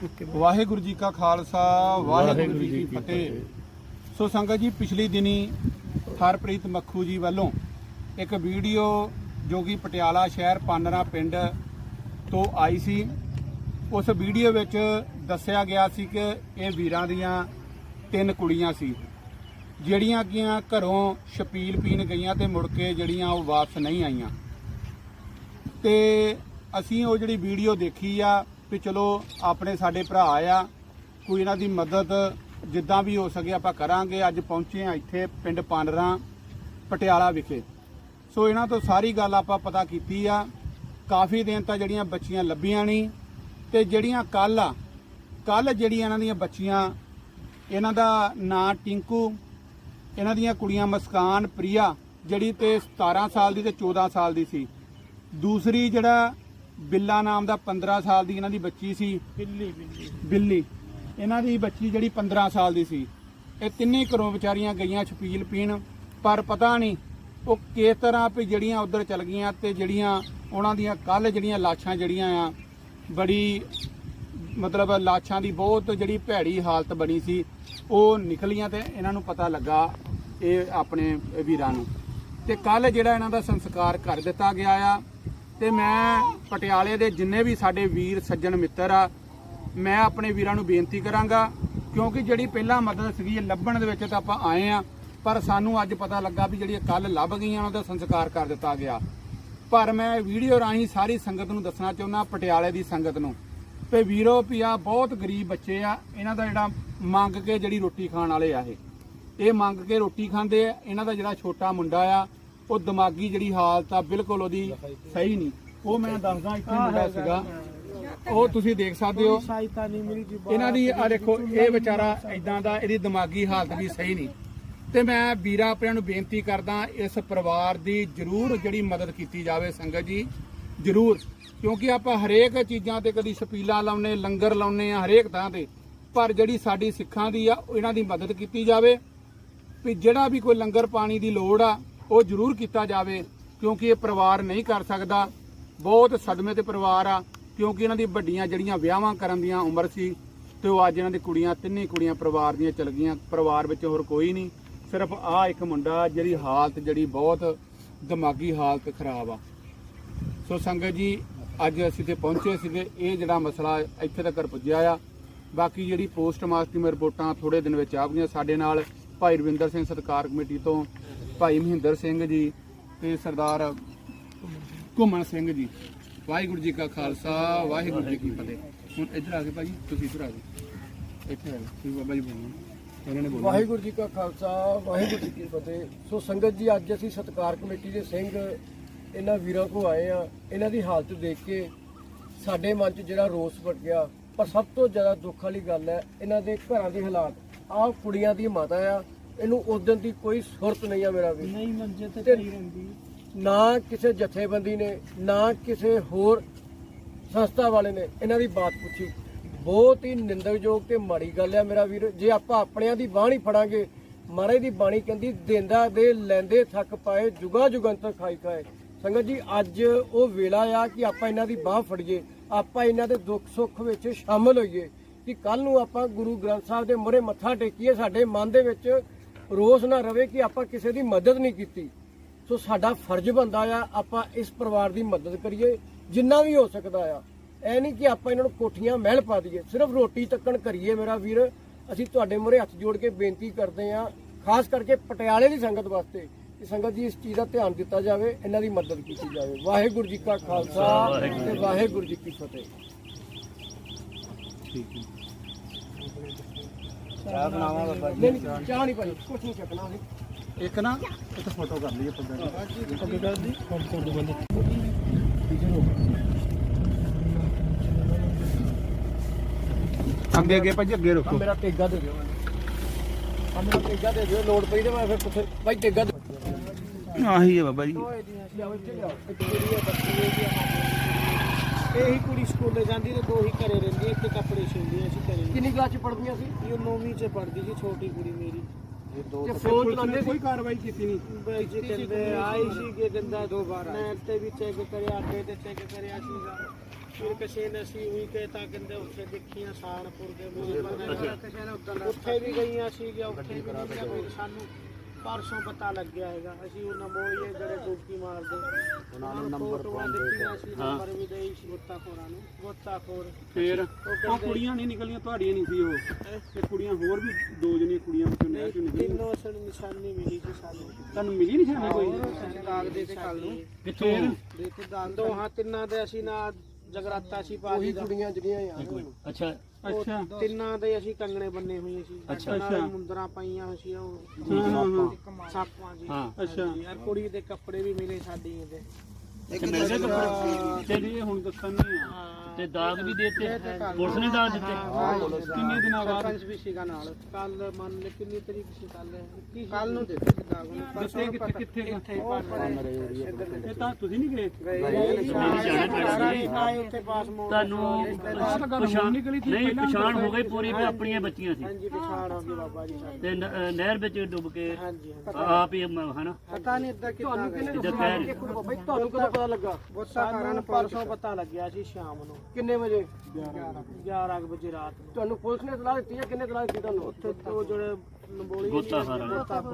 ਵਾਹਿਗੁਰੂ ਜੀ ਕਾ ਖਾਲਸਾ, ਵਾਹਿਗੁਰੂ ਜੀ ਕੀ ਫਤਿਹ। ਸੋ ਸੰਗਤ ਜੀ, ਪਿਛਲੀ ਦਿਨੀ ਹਰਪ੍ਰੀਤ ਮੱਖੂ ਜੀ ਵੱਲੋਂ ਇੱਕ ਵੀਡੀਓ ਜੋ ਕਿ ਪਟਿਆਲਾ ਸ਼ਹਿਰ ਪਾਨਰਾ ਪਿੰਡ ਤੋਂ ਆਈ ਸੀ। ਉਸ ਵੀਡੀਓ ਵਿੱਚ ਦੱਸਿਆ ਗਿਆ ਸੀ ਕਿ ਇਹ ਵੀਰਾਂ ਦੀਆਂ ਤਿੰਨ ਕੁੜੀਆਂ ਸੀ, ਜਿਹੜੀਆਂ ਕਿ ਘਰੋਂ ਛਪੀਲ ਪੀਣ ਗਈਆਂ ਤੇ ਮੁੜ ਕੇ ਜਿਹੜੀਆਂ ਉਹ ਵਾਪਸ ਨਹੀਂ ਆਈਆਂ। ਤੇ ਅਸੀਂ ਉਹ ਜਿਹੜੀ ਵੀਡੀਓ ਦੇਖੀ ਆ ਵੀ ਚਲੋ ਆਪਣੇ ਸਾਡੇ ਭਰਾ ਆ, ਕੋਈ ਇਹਨਾਂ ਦੀ ਮਦਦ ਜਿੱਦਾਂ ਵੀ ਹੋ ਸਕੇ ਆਪਾਂ ਕਰਾਂਗੇ। ਅੱਜ ਪਹੁੰਚੇ ਆ ਇੱਥੇ ਪਿੰਡ ਪਾਨਰਾ, ਪਟਿਆਲਾ ਵਿਖੇ। ਸੋ ਇਹਨਾਂ ਤੋਂ ਸਾਰੀ ਗੱਲ ਆਪਾਂ ਪਤਾ ਕੀਤੀ ਆ। ਕਾਫੀ ਦਿਨ ਤਾਂ ਜਿਹੜੀਆਂ ਬੱਚੀਆਂ ਲੱਭੀਆਂ ਨਹੀਂ ਤੇ ਜਿਹੜੀਆਂ ਕੱਲ ਆ ਕੱਲ ਜਿਹੜੀਆਂ ਇਹਨਾਂ ਦੀਆਂ ਬੱਚੀਆਂ, ਇਹਨਾਂ ਦਾ ਨਾਂ ਟਿੰਕੂ, ਇਹਨਾਂ ਦੀਆਂ ਕੁੜੀਆਂ ਮਸਕਾਨ, ਪ੍ਰਿਆ, ਜਿਹੜੀ ਤੇ 17 ਸਾਲ ਦੀ ਤੇ 14 ਸਾਲ ਦੀ ਸੀ। ਦੂਸਰੀ ਜਿਹੜਾ ਬਿੱਲਾ ਨਾਮ ਦਾ 15 ਸਾਲ ਦੀ ਇਹਨਾਂ ਦੀ ਬੱਚੀ ਸੀ। ਬਿੱਲੀ ਬਿੱਲੀ। ਬਿੱਲੀ। ਇਹਨਾਂ ਦੀ ਬੱਚੀ ਜਿਹੜੀ 15 ਸਾਲ ਦੀ ਸੀ। ਇਹ ਤਿੰਨੇ ਘਰੋਂ ਵਿਚਾਰੀਆਂ ਗਈਆਂ ਛਪੀਲ ਪੀਣ ਪਰ ਪਤਾ ਨਹੀਂ ਉਹ ਕਿਸ ਤਰ੍ਹਾਂ ਵੀ ਜਿਹੜੀਆਂ ਉਧਰ ਚਲ ਗਈਆਂ ਤੇ ਜਿਹੜੀਆਂ ਉਹਨਾਂ ਦੀਆਂ ਕੱਲ ਜਿਹੜੀਆਂ ਲਾਸ਼ਾਂ ਜਿਹੜੀਆਂ ਆ ਬੜੀ ਮਤਲਬ ਲਾਸ਼ਾਂ ਦੀ ਬਹੁਤ ਜਿਹੜੀ ਭੈੜੀ ਹਾਲਤ ਬਣੀ ਸੀ ਉਹ ਨਿਕਲੀਆਂ ਤੇ ਇਹਨਾਂ ਨੂੰ ਪਤਾ ਲੱਗਾ ਇਹ ਆਪਣੇ ਵੀਰਾਂ ਨੂੰ। ਤੇ ਕੱਲ ਜਿਹੜਾ ਇਹਨਾਂ ਦਾ ਸੰਸਕਾਰ ਕਰ ਦਿੱਤਾ ਗਿਆ ਆ ਤੇ ਮੈਂ ਪਟਿਆਲੇ ਦੇ ਜਿੰਨੇ ਵੀ ਸਾਡੇ ਵੀਰ ਸੱਜਣ ਮਿੱਤਰ ਆ, ਮੈਂ ਆਪਣੇ ਵੀਰਾਂ ਨੂੰ ਬੇਨਤੀ ਕਰਾਂਗਾ, ਕਿਉਂਕਿ ਜਿਹੜੀ ਪਹਿਲਾਂ ਮਦਦ ਸੀਗੀ ਲੱਭਣ ਦੇ ਵਿੱਚ ਤਾਂ ਆਪਾਂ ਆਏ ਆ, ਪਰ ਸਾਨੂੰ ਅੱਜ ਪਤਾ ਲੱਗਾ ਵੀ ਜਿਹੜੀ ਕੱਲ ਲੱਭ ਗਈਆਂ ਉਹਨਾਂ ਦਾ ਸੰਸਕਾਰ ਕਰ ਦਿੱਤਾ ਗਿਆ। ਪਰ ਮੈਂ ਵੀਡੀਓ ਰਾਹੀਂ ਸਾਰੀ ਸੰਗਤ ਨੂੰ ਦੱਸਣਾ ਚਾਹੁੰਦਾ, ਪਟਿਆਲੇ ਦੀ ਸੰਗਤ ਨੂੰ। ਤੇ ਵੀਰੋ ਵੀ ਆ, ਬਹੁਤ ਗਰੀਬ ਬੱਚੇ ਆ, ਇਹਨਾਂ ਦਾ ਜਿਹੜਾ ਮੰਗ ਕੇ ਜਿਹੜੀ ਰੋਟੀ ਖਾਣ ਵਾਲੇ ਆ ਇਹ। ਇਹ ਮੰਗ ਕੇ ਰੋਟੀ ਖਾਂਦੇ ਆ, ਇਹਨਾਂ ਦਾ ਜਿਹੜਾ ਛੋਟਾ ਮੁੰਡਾ ਆ ਉਹ ਦਿਮਾਗੀ ਜਿਹੜੀ ਹਾਲਤ ਆ ਬਿਲਕੁਲ ਉਹਦੀ ਸਹੀ ਨਹੀਂ। ਉਹ ਮੈਂ ਦੱਸਦਾ ਇੱਥੇ ਮੁੰਡਾ ਸੀਗਾ। ਉਹ ਤੁਸੀਂ ਦੇਖ ਸਕਦੇ ਹੋ। ਇਹਨਾਂ ਦੀ ਆ ਦੇਖੋ ਇਹ ਵਿਚਾਰਾ ਇਦਾਂ ਦਾ ਇਹਦੀ ਦਿਮਾਗੀ ਹਾਲਤ ਵੀ ਸਹੀ ਨਹੀਂ। ਤੇ ਮੈਂ ਵੀਰਾ ਆਪਣਿਆਂ ਨੂੰ ਬੇਨਤੀ ਕਰਦਾ ਇਸ ਪਰਿਵਾਰ ਦੀ ਜਰੂਰ ਜਿਹੜੀ ਮਦਦ ਕੀਤੀ ਜਾਵੇ ਸੰਗਤ ਜੀ ਜਰੂਰ। ਕਿਉਂਕਿ ਆਪਾਂ ਹਰੇਕ ਚੀਜ਼ਾਂ ਤੇ ਕਦੀ ਛਪੀਲਾ ਲਾਉਨੇ ਲੰਗਰ ਲਾਉਨੇ ਆ ਹਰੇਕ ਥਾਂ ਤੇ। ਪਰ ਜਿਹੜੀ ਸਾਡੀ ਸਿੱਖਾਂ ਦੀ ਆ ਇਹਨਾਂ ਦੀ ਮਦਦ ਕੀਤੀ ਜਾਵੇ। ਵੀ ਜਿਹੜਾ ਵੀ ਕੋਈ ਲੰਗਰ ਪਾਣੀ ਦੀ ਲੋੜ ਆ ਉਹ ਜਰੂਰ ਕੀਤਾ ਜਾਵੇ, ਕਿਉਂਕਿ ਇਹ ਪਰਿਵਾਰ ਨਹੀਂ ਕਰ ਸਕਦਾ। ਬਹੁਤ ਸਦਮੇ ਤੇ ਪਰਿਵਾਰ ਆ, ਕਿਉਂਕਿ ਇਹਨਾਂ ਦੀ ਵੱਡੀਆਂ ਜਿਹੜੀਆਂ ਵਿਆਹਾਂ ਕਰਨ ਦੀਆਂ ਉਮਰ ਸੀ, ਤੇ ਉਹ ਅੱਜ ਇਹਨਾਂ ਦੀ ਕੁੜੀਆਂ, ਤਿੰਨੇ ਕੁੜੀਆਂ ਪਰਿਵਾਰ ਦੀਆਂ ਚਲ ਗਈਆਂ, ਪਰਿਵਾਰ ਵਿੱਚ ਹੋਰ ਕੋਈ ਨਹੀਂ। ਸਿਰਫ ਆ ਇੱਕ ਮੁੰਡਾ, ਜਿਹੜੀ ਹਾਲਤ ਜਿਹੜੀ ਬਹੁਤ ਦਿਮਾਗੀ ਹਾਲਤ ਖਰਾਬ ਆ। ਸੋ ਸੰਗਤ ਜੀ, ਅੱਜ ਅਸੀਂ ਤੇ ਪਹੁੰਚੇ ਸੀਗੇ, ਇਹ ਜਿਹੜਾ ਮਸਲਾ ਇੱਥੇ ਤੱਕ ਪੁੱਜਿਆ ਆ। ਬਾਕੀ ਜਿਹੜੀ ਪੋਸਟਮਾਸਟਰਮ ਰਿਪੋਰਟਾਂ ਥੋੜੇ ਦਿਨ ਵਿੱਚ ਆਉਣਗੀਆਂ ਸਾਡੇ ਨਾਲ, ਭਾਈ ਰਵਿੰਦਰ ਸਿੰਘ ਸਤਕਾਰ ਕਮੇਟੀ ਤੋਂ ਭਾਈ ਮਹਿੰਦਰ ਸਿੰਘ ਜੀ ਤੇ ਸਰਦਾਰ ਘੁੰਮਣ ਸਿੰਘ ਜੀ। ਵਾਹਿਗੁਰੂ ਜੀ ਕਾ ਖਾਲਸਾ, ਵਾਹਿਗੁਰੂ ਜੀ ਕੀ ਫਤਿਹ। ਹੁਣ ਇੱਧਰ ਆ ਕੇ ਭਾਜੀ ਤੁਸੀਂ ਇੱਧਰ ਆ ਜਾਓ ਇੱਥੇ ਆ ਜਾਓ ਤੁਸੀਂ ਬਾਬਾ ਜੀ ਬੋਲੋ। ਇਹਨਾਂ ਨੇ ਬੋਲਣਾ। ਵਾਹਿਗੁਰੂ ਜੀ ਕਾ ਖਾਲਸਾ, ਵਾਹਿਗੁਰੂ ਜੀ ਕੀ ਫਤਿਹ। ਸੋ ਸੰਗਤ ਜੀ, ਅੱਜ ਅਸੀਂ ਸਤਕਾਰ ਕਮੇਟੀ ਦੇ ਸਿੰਘ ਇਹਨਾਂ ਵੀਰਾਂ ਕੋ ਆਏ ਆ ਇਹਨਾਂ ਦੀ ਹਾਲਤ ਦੇਖ ਕੇ ਸਾਡੇ ਮਨ 'ਚ ਜਿਹੜਾ ਰੋਸ ਵੜ ਗਿਆ ਪਰ ਸਭ ਤੋਂ ਜ਼ਿਆਦਾ ਦੁੱਖ ਵਾਲੀ ਗੱਲ ਹੈ, ਇਹਨਾਂ ਦੇ ਘਰਾਂ ਦੇ ਹਾਲਾਤ। ਆਹ ਕੁੜੀਆਂ ਦੀ ਮਾਤਾ ਆ ਇਹਨੂੰ ਉਸ ਦਿਨ ਦੀ ਕੋਈ ਸੁਰਤ ਨਹੀਂ ਆ ਮੇਰਾ ਵੀ ਨਹੀਂ ਮੰਜੇ ਤੇ ਪਈ ਰਹਿੰਦੀ। ਨਾ ਕਿਸੇ ਜਥੇਬੰਦੀ ਨੇ ਨਾ ਕਿਸੇ ਹੋਰ ਸੰਸਥਾ ਵਾਲੇ ਨੇ ਇਹਨਾਂ ਦੀ ਬਾਤ ਪੁੱਛੀ। ਬਹੁਤ ਹੀ ਨਿੰਦਕਯੋਗ ਤੇ ਮਾੜੀ ਗੱਲ ਆ ਮੇਰਾ ਵੀਰ। ਜੇ ਆਪਾਂ ਆਪਣਿਆਂ ਦੀ ਬਾਹ ਨਹੀਂ ਫੜਾਂਗੇ ਮਹਾਰਾਜ ਦੀ ਬਾਣੀ ਕਹਿੰਦੀ ਦੇਂਦਾ ਦੇ ਲੈਂਦੇ ਥੱਕ ਪਾਏ ਜੁਗਾ ਜੁਗੰਤਰ ਖਾਈ ਖਾਏ। ਸੰਗਤ ਜੀ ਅੱਜ ਉਹ ਵੇਲਾ ਆ ਕਿ ਆਪਾਂ ਇਹਨਾਂ ਦੀ ਬਾਹ ਫੜੀਏ ਆਪਾਂ ਇਹਨਾਂ ਦੇ ਦੁੱਖ ਸੁੱਖ ਵਿੱਚ ਸ਼ਾਮਲ ਹੋਈਏ ਕਿ ਕੱਲ ਨੂੰ ਆਪਾਂ ਗੁਰੂ ਗ੍ਰੰਥ ਸਾਹਿਬ ਦੇ ਮੂਹਰੇ ਮੱਥਾ ਟੇਕੀਏ ਸਾਡੇ ਮਨ ਦੇ ਵਿੱਚ ਰੋਸ ਨਾ ਰਵੇ ਕਿ ਆਪਾਂ ਕਿਸੇ ਦੀ ਮਦਦ ਨਹੀਂ ਕੀਤੀ। ਸੋ ਸਾਡਾ ਫਰਜ਼ ਬਣਦਾ ਆ, ਆਪਾਂ ਇਸ ਪਰਿਵਾਰ ਦੀ ਮਦਦ ਕਰੀਏ, ਜਿੰਨਾ ਵੀ ਹੋ ਸਕਦਾ ਆ। ਐ ਨਹੀਂ ਕਿ ਆਪਾਂ ਇਹਨਾਂ ਨੂੰ ਕੋਠੀਆਂ ਮਹਿਲ ਪਾ ਦਈਏ। ਸਿਰਫ ਰੋਟੀ ਤੱਕਣ ਕਰੀਏ ਮੇਰਾ ਵੀਰ, ਅਸੀਂ ਤੁਹਾਡੇ ਮੂਹਰੇ ਹੱਥ ਜੋੜ ਕੇ ਬੇਨਤੀ ਕਰਦੇ ਆ, ਖਾਸ ਕਰਕੇ ਪਟਿਆਲੇ ਦੀ ਸੰਗਤ ਵਾਸਤੇ, ਕਿ ਸੰਗਤ ਜੀ ਇਸ ਚੀਜ਼ ਦਾ ਧਿਆਨ ਦਿੱਤਾ ਜਾਵੇ, ਇਹਨਾਂ ਦੀ ਮਦਦ ਕੀਤੀ ਜਾਵੇ। ਵਾਹਿਗੁਰੂ ਜੀ ਕਾ ਖਾਲਸਾ ਤੇ ਵਾਹਿਗੁਰੂ ਜੀ ਕੀ ਫਤਿਹ। ਠੀਕ ਹੈ। ਚਾਹ ਬਣਾਵਾਂ ਬਾਬਾ ਜੀ? ਨਹੀਂ ਨਹੀਂ, ਚਾਹ ਨਹੀਂ ਭਾਈ ਕੁਛ ਨਹੀਂ ਚੱਕਣਾ ਅਸੀਂ ਇੱਕ ਨਾ ਇੱਕ ਫੋਟੋ ਕਰ ਲਈਏ ਪੱਗਾਂ ਦੀ ਅੱਗੇ ਕਰ ਦੀ ਫੋਟੋ ਬੰਦ ਅੱਗੇ ਅੱਗੇ ਭਾਜੀ ਅੱਗੇ ਰੱਖੋ ਮੇਰਾ ਟੇਗਾ ਦੇ ਦਿਓ ਮੇਰਾ ਟੇਗਾ ਦੇ ਦਿਓ ਲੋੜ ਪਈ ਤੇ ਮੈਂ ਫਿਰ ਪੁੱਛ ਭਾਈ ਟੇਗਾ ਆਹੀ ਹੈ ਬਾਬਾ ਜੀ। ਲਿਆਓ ਇੱਥੇ ਲਿਆਓ ਇੱਕ ਜਿਹੜੀ ਆ ਬੱਤੀ ਦੀ ਇਹੀ ਕੁੜੀ ਸਕੂਲੇ ਜਾਂਦੀ ਤੇ ਦੋ ਹੀ ਘਰੇ ਰਹਿੰਦੀ ਇੱਕ ਕੱਪੜੇ ਸਿਉਂਦੀ ਸੀ ਘਰੇ ਕਿੰਨੀ ਕਲਾਸ ਚ ਪੜ੍ਹਦੀਆਂ ਸੀ? ਇਹ ਨੌਵੀਂ ਚ ਪੜਦੀ ਸੀ ਛੋਟੀ ਕੁੜੀ ਮੇਰੀ। ਤੇ ਫੋਨ ਚਲਾਉਂਦੇ ਸੀ? ਕੋਈ ਕਾਰਵਾਈ ਕੀਤੀ ਨਹੀਂ। ਬਈ ਜੀ ਕਹਿੰਦੇ ਆਈ ਸੀ ਕਿ ਕਹਿੰਦਾ ਦੋ ਵਾਰ ਮੈਂ ਤੇ ਵੀ ਚੈੱਕ ਕਰਿਆ ਅੱਗੇ ਤੇ ਚੈੱਕ ਕਰਿਆ ਸੀਗਾ। ਫਿਰ ਕਿਸੇ ਨੇ ਅਸੀਂ ਉਹੀ ਕਹਿਤਾ ਕਹਿੰਦੇ ਉੱਥੇ ਦੇਖੀਆਂ ਸਾਨਪੁਰ ਦੇ ਮੂਹਰੇ ਉੱਥੇ ਵੀ ਗਈਆਂ ਸੀ ਗਿਆ ਉੱਥੇ ਵੀ ਸਾਨੂੰ। ਪਰਸੋਂ ਪਤਾ ਲੱਗਿਆ ਹੈਗਾ। ਅਸੀਂ ਉਹ ਨਮੋਈਏ ਜਿਹੜੇ ਡੁਬਕੀ ਮਾਰਦੇ। ਉਹਨਾਂ ਨੂੰ ਨੰਬਰ ਦਿੱਤੀਆਂ ਸੀ ਨੰਬਰ ਵੀ ਦੇਈ ਸੀ ਗੋਤਾਖੋਰਾਂ ਨੂੰ। ਗੋਤਾਖੋਰ। ਫੇਰ ਉਹ ਕੁੜੀਆਂ ਨਹੀਂ ਨਿਕਲੀਆਂ ਤੁਹਾਡੀਆਂ ਨਹੀਂ ਸੀ ਉਹ। ਤੇ ਕੁੜੀਆਂ ਹੋਰ ਵੀ ਦੋ ਜਣੀਆਂ ਕੁੜੀਆਂ ਵਿੱਚੋਂ ਨਹਿਰ ਚੋਂ ਨਿਕਲੀਆਂ। ਤਿੰਨੋਂ ਸਣ ਨਿਸ਼ਾਨੀ ਮਿਲੀ ਸੀ ਸਾਨੂੰ। ਤੁਹਾਨੂੰ ਮਿਲੀ ਨਿਸ਼ਾਨੀ ਕੋਈ? ਦਾਗ ਦੇ ਤੇ ਕੱਲ ਨੂੰ। ਕਿੱਥੋਂ? ਦੇਖੋ ਦਾਗ ਦੋਹਾਂ ਤਿੰਨਾਂ ਦੇ ਅਸੀਂ ਨਾ ਜਗਰਾਤਾ ਸੀ ਬਾਜੀ ਉਹੀ ਦਾ। ਕੁੜੀਆਂ ਜਿਹੜੀਆਂ ਆ। ਅੱਛਾ ਅੱਛਾ। ਤਿੰਨਾਂ ਦੇ ਅਸੀਂ ਕੰਗਣੇ ਬੰਨੇ ਹੋਏ ਸੀ। ਅੱਛਾ। ਮੁੰਦਰਾਂ ਪਾਈਆਂ ਸੀ ਉਹ ਸਾਪਾਂ ਜੀ। ਹਾਂ ਅੱਛਾ। ਯਾਰ ਕੁੜੀ ਦੇ ਕੱਪੜੇ ਵੀ ਮਿਲੇ ਸਾਡੀ ਇਹਦੇ ਤੇ ਮਿਲ ਗਏ ਕੱਪੜੇ ਤੇ ਜੀ ਹੁਣ ਦੱਸਣ ਨਹੀਂ ਆ ਤੇ ਦਾਗ ਵੀ ਦੇਤੇ ਪੁਲਿਸ ਨੇ ਦਾਗ ਦਿੱਤੇ। ਕਿੰਨੇ ਦਿਨਾਂ ਬਾਅਦ? ਸਰਪੰਚ ਵੀ ਸੀਗਾ ਨਾਲ। ਕੱਲ ਮੰਨ ਲੈ ਕਿੰਨੀ ਤਰੀਕ ਸੀ ਕੱਲ? ਕੱਲ ਨੂੰ ਦਿੱਤੇ ਸੀ ਦਾਗ। ਨੂੰ ਦੱਸੇ ਕਿੱਥੇ ਕਿੱਥੇ ਇੱਥੇ ਇਹ ਤਾਂ ਤੁਸੀਂ ਨਹੀਂ ਗਏ? ਆਏ ਉੱਥੇ ਪਾਸ ਮੋੜ ਤੁਹਾਨੂੰ ਪਛਾਣ ਨਹੀਂ ਪਛਾਣ ਹੋ ਗਈ ਪੂਰੀ ਵੀ ਆਪਣੀਆਂ ਬੱਚੀਆਂ ਸੀ। ਹਾਂਜੀ ਪਛਾਣ ਹੋ ਗਈ ਬਾਬਾ ਜੀ ਸਾਡੀ ਤੇ ਨਹਿਰ ਵਿੱਚ ਡੁੱਬ ਕੇ ਆਪ ਹੀ ਹਨਾ? ਪਤਾ ਨਹੀਂ ਇੱਦਾਂ ਕਿੱਦਾਂ ਗਏ। ਜਿੱਦਾਂ ਕਹਿ ਰਹੇ ਤੁਹਾਨੂੰ ਕਦੋਂ ਪਤਾ ਲੱਗਾ। ਸਾਨੂੰ ਪਰਸੋਂ ਪਤਾ ਲੱਗਿਆ ਸੀ ਸ਼ਾਮ ਨੂੰ। ਕਿੰਨੇ ਵਜੇ? 11 ਕੁ ਵਜੇ। ਰਾਤ ਨੂੰ। ਤੁਹਾਨੂੰ ਪੁਲਿਸ ਨੇ ਸਲਾਹ ਦਿੱਤੀ ਹੈ ਕਿੰਨੇ ਸਲਾਹ ਦਿੱਤੀ ਤੁਹਾਨੂੰ? ਉੱਥੇ ਉਹ ਜਿਹੜੇ ਨੰਬੋਲੀ ਗੋਤਾਖੋਰ ਵਾਲੇ। ਗੋਤਾਖੋਰ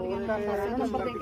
ਨੰਬਰ ਦੇ ਕੇ